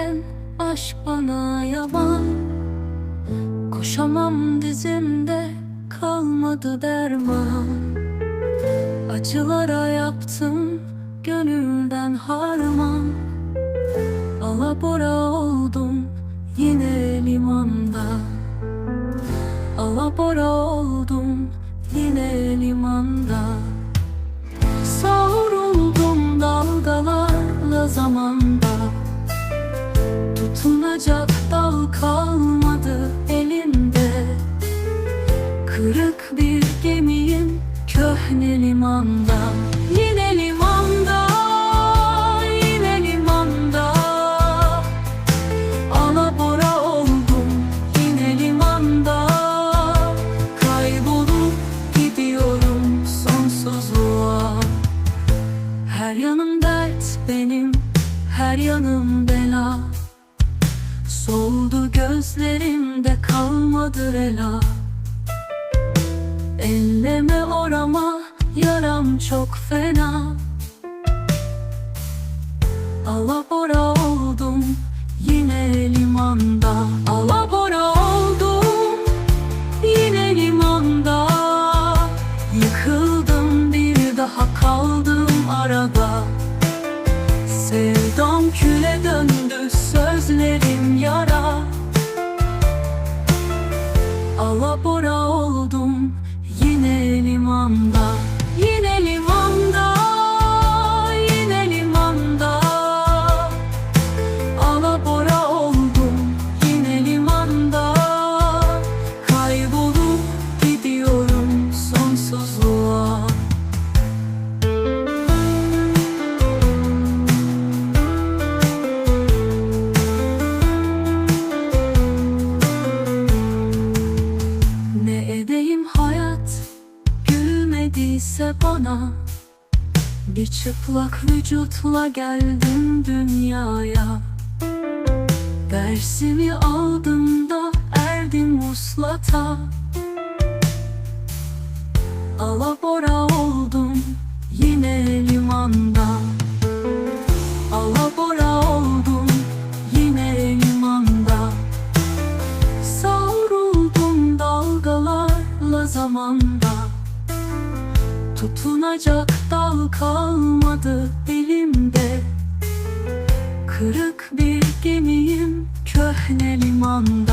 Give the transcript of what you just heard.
zaten aşk bana yaban Koşamam dizimde kalmadı derman. Acılara yaptım gönülden harman. Alabora oldum yine limanda. Alabora oldum yine limanda Tutunacak dal kalmadı elimde. Kırık bir gemiyim köhne limanda Yine limanda, yine limanda. Alabora oldum yine limanda. Kaybolup gidiyorum sonsuzluğa. Her yanım dert benim, her yanım bela Soldu gözlerimde kalmadı rela Elleme orama yaram çok fena. Alabora oldum yine limanda. Alabora oldum yine limanda. Yıkıldım bir daha kaldım arada. Sevdam küle döndü sözlerim yara. Alabora oldum yine limanda gülmediyse bana Bir çıplak vücutla geldim dünyaya. Dersimi aldım da erdim uslata Alabora oldum yine limanda. Alabora oldum yine limanda. Savruldum dalgalarla zamanda Tutunacak dal kalmadı elimde. Kırık bir gemiyim köhne limanda.